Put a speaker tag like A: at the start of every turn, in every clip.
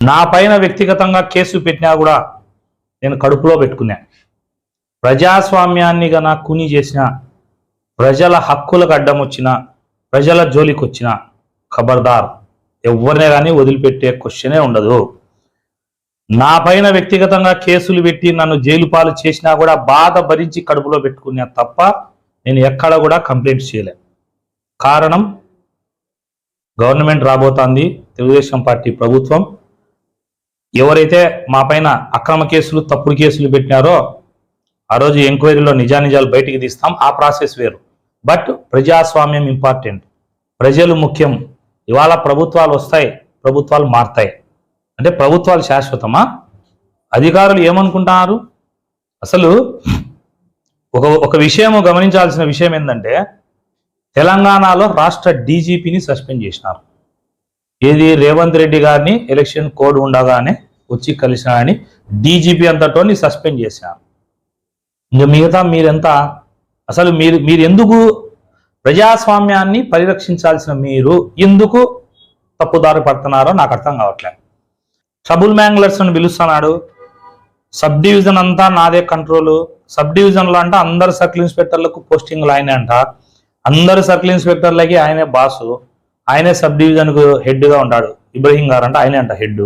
A: నా పైన వ్యక్తిగతంగా కేసు పెట్టినా కూడా నేను కడుపులో పెట్టుకున్నా. ప్రజాస్వామ్యాన్ని గన కుని చేసిన ప్రజల హక్కులకు అడ్డం వచ్చిన ప్రజల జోలికి వచ్చిన ఖబర్దార్ ఎవరినే కానీ వదిలిపెట్టే క్వశ్చనే ఉండదు. నా పైన వ్యక్తిగతంగా కేసులు పెట్టి నన్ను జైలు పాలు చేసినా కూడా బాధ భరించి కడుపులో పెట్టుకున్నా తప్ప నేను ఎక్కడ కూడా కంప్లైంట్ చేయలే. కారణం గవర్నమెంట్ రాబోతోంది తెలుగుదేశం పార్టీ ప్రభుత్వం. ఎవరైతే మా పైన అక్రమ కేసులు తప్పుడు కేసులు పెట్టినారో ఆ రోజు ఎంక్వైరీలో నిజానిజాలు బయటికి తీస్తాం. ఆ ప్రాసెస్ వేరు. బట్ ప్రజాస్వామ్యం ఇంపార్టెంట్. ప్రజలు ముఖ్యం. ఇవాళ ప్రభుత్వాలు వస్తాయి ప్రభుత్వాలు మారుతాయి. అంటే ప్రభుత్వాలు శాశ్వతమా? అధికారులు ఏమనుకుంటున్నారు? అసలు ఒక ఒక విషయం గమనించాల్సిన విషయం ఏంటంటే తెలంగాణలో రాష్ట్ర డీజీపీని సస్పెండ్ చేసినారు. ఏది రేవంత్ రెడ్డి గారిని ఎలక్షన్ కోడ్ ఉండగానే వచ్చి కలిసినాయని డీజీపీ అంతటోని సస్పెండ్ చేశారు ఇంకా మిగతా మీరంతా? అసలు మీరు మీరు ఎందుకు ప్రజాస్వామ్యాన్ని పరిరక్షించాల్సిన మీరు ఎందుకు తప్పుదారి పడుతున్నారో నాకు అర్థం కావట్లేదు ట్రబుల్ మ్యాంగ్లర్స్ అని పిలుస్తున్నాడు. సబ్ డివిజన్ అంతా నాదే కంట్రోల్. సబ్ డివిజన్లో అంట అందరు సర్కిల్ ఇన్స్పెక్టర్లకు పోస్టింగ్లు ఆయనే అంట. అందరు సర్కిల్ ఇన్స్పెక్టర్లకి ఆయనే బాసు. ఆయనే సబ్ డివిజన్కు హెడ్గా ఉంటాడు. ఇబ్రహీం గారు అంటే ఆయనే అంట హెడ్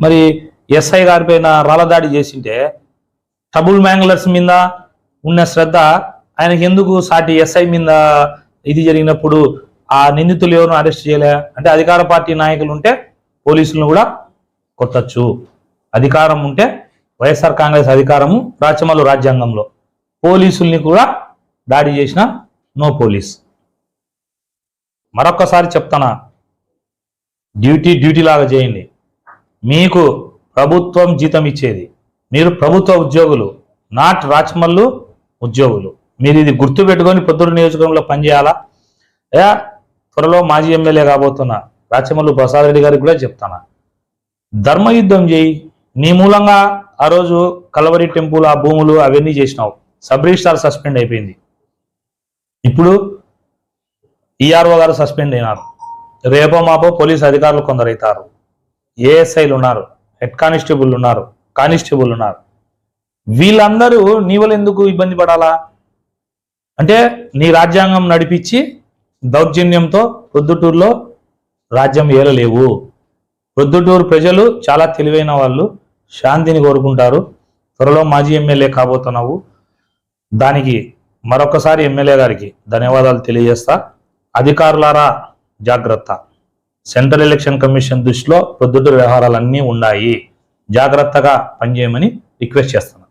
A: మరి ఎస్ఐ గారి పైన రాళ్ళదాడి చేసింటే ట్రబుల్ మ్యాంగ్లర్స్ మీద ఉన్న శ్రద్ధ ఆయనకి ఎందుకు సాటి ఎస్ఐ మీద ఇది జరిగినప్పుడు ఆ నిందితులు ఎవరు అరెస్ట్ చేయలే? అంటే అధికార పార్టీ నాయకులు ఉంటే పోలీసులను కూడా కొట్టచ్చు. అధికారం ఉంటే వైఎస్ఆర్ కాంగ్రెస్ అధికారము రాచమల్లు రాజ్యాంగంలో పోలీసుల్ని కూడా దాడి చేసిన నో పోలీస్. మరొక్కసారి చెప్తానా డ్యూటీ డ్యూటీ లాగా చేయండి. మీకు ప్రభుత్వం జీతం ఇచ్చేది. మీరు ప్రభుత్వ ఉద్యోగులు నాట్ రాచమల్లు ఉద్యోగులు. మీరు ఇది గుర్తుపెట్టుకొని పొద్దురు నియోజకవర్గంలో పనిచేయాలా? యా త్వరలో మాజీ ఎమ్మెల్యే కాబోతున్నా. రాచమల్లు ప్రసాద్ రెడ్డి గారికి కూడా చెప్తానా ధర్మయుద్ధం చేయి. నీ మూలంగా ఆ రోజు కలవరి టెంపుల్ ఆ భూములు అవన్నీ చేసినావు. సబ్ రిజిస్టార్ సస్పెండ్ అయిపోయింది. ఇప్పుడు ఈఆర్ఓ గారు సస్పెండ్ అయినారు. రేపో మాపో పోలీస్ అధికారులు కొందరు అవుతారు ఏఎస్ఐలు ఉన్నారు. హెడ్ కానిస్టేబుల్ ఉన్నారు. కానిస్టేబుల్ ఉన్నారు. వీళ్ళందరూ నీ ఎందుకు ఇబ్బంది పడాలా? అంటే నీ రాజ్యాంగం నడిపించి దౌర్జన్యంతో ప్రొద్దుటూరులో రాజ్యం ఏలలేవు ప్రొద్దుటూరు ప్రజలు చాలా తెలివైన వాళ్ళు. శాంతిని కోరుకుంటారు. త్వరలో మాజీ ఎమ్మెల్యే కాబోతున్నావు. దానికి మరొకసారి ఎమ్మెల్యే గారికి ధన్యవాదాలు తెలియజేస్తా. అధికారులారా జాగ్రత్త. సెంట్రల్ ఎలక్షన్ కమిషన్ దృష్టిలో ప్రొద్దుటూరు వ్యవహారాలన్నీ ఉన్నాయి. జాగ్రత్తగా పనిచేయమని రిక్వెస్ట్ చేస్తున్నాను.